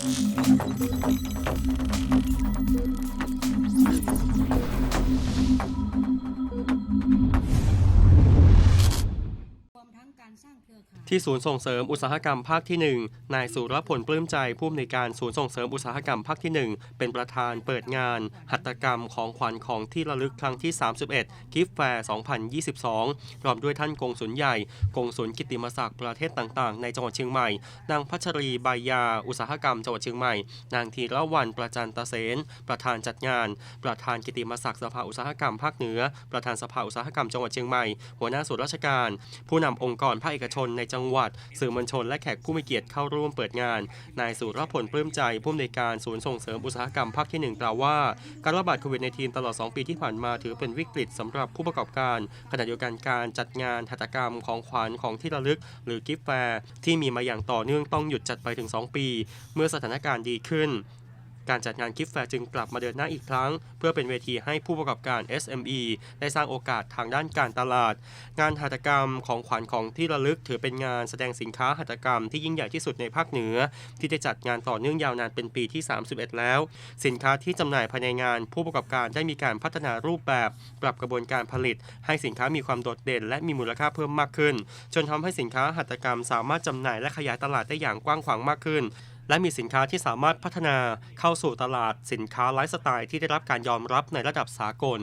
Thank you. ที่ศูนย์ส่งเสริมอุตสาหกรรมภาคที่ 1 นายสุรพลปลื้มใจผู้อำนวยการศูนย์ส่งเสริมอุตสาหกรรมภาคที่ 1 เป็นประธานเปิดงาน หัตถกรรมของขวัญของที่ระลึกครั้งที่ 31 กิฟแฟร์ 2022 พร้อมด้วยท่านกงสุลใหญ่กงสุลกิติมศักดิ์ประเทศต่างๆ ในจังหวัดเชียงใหม่ นางพัชรีใบายา อุตสาหกรรมจังหวัดเชียงใหม่ นางธีระวันประจันตเสนประธานจัดงาน ประธานกิติมศักดิ์สภาอุตสาหกรรมภาคเหนือ ประธานสภาอุตสาหกรรมจังหวัดเชียงใหม่ หัวหน้าส่วนราชการ ผู้นำองค์กรภาคเอกชนในจังหวัด สื่อมวลชนและแขกผู้มีเกียรติเข้าร่วมเปิดงาน นายสุรพลปลื้มใจผู้อำนวยการศูนย์ส่งเสริมอุตสาหกรรมภาคที่1กล่าวว่า การระบาดโควิด -19 ตลอด 2 ปีที่ผ่านมาถือเป็นวิกฤตสำหรับผู้ประกอบการ ขณะเดียวกันการจัดงานหัตถกรรมของขวัญของที่ระลึก หรือกิฟต์แฟร์ที่มีมาอย่างต่อเนื่องต้องหยุดจัดไปถึง 2 ปี เมื่อสถานการณ์ดีขึ้น การจัดงานกิฟแฟร์จึงกลับมาเดินหน้าอีกครั้ง เพื่อเป็นเวทีให้ผู้ประกอบการ SME ได้สร้างโอกาสทางด้านการตลาด งานหัตถกรรมของขวัญของที่ระลึกถือเป็นงานแสดงสินค้าหัตถกรรมที่ยิ่งใหญ่ที่สุดในภาคเหนือ ที่ได้จัดงานต่อเนื่องยาวนานเป็นปีที่ 31 แล้ว สินค้าที่จำหน่ายภายในงาน ผู้ประกอบการได้มีการพัฒนารูปแบบ ปรับกระบวนการผลิต ให้สินค้ามีความโดดเด่น และมีมูลค่าเพิ่มมากขึ้น จนทำให้สินค้าหัตถกรรมสามารถจำหน่ายและขยายตลาดได้อย่างกว้างขวางมากขึ้น และมีสินค้าที่สามารถพัฒนาเข้าสู่ตลาดสินค้าไลฟ์สไตล์ที่ได้รับการยอมรับในระดับสากล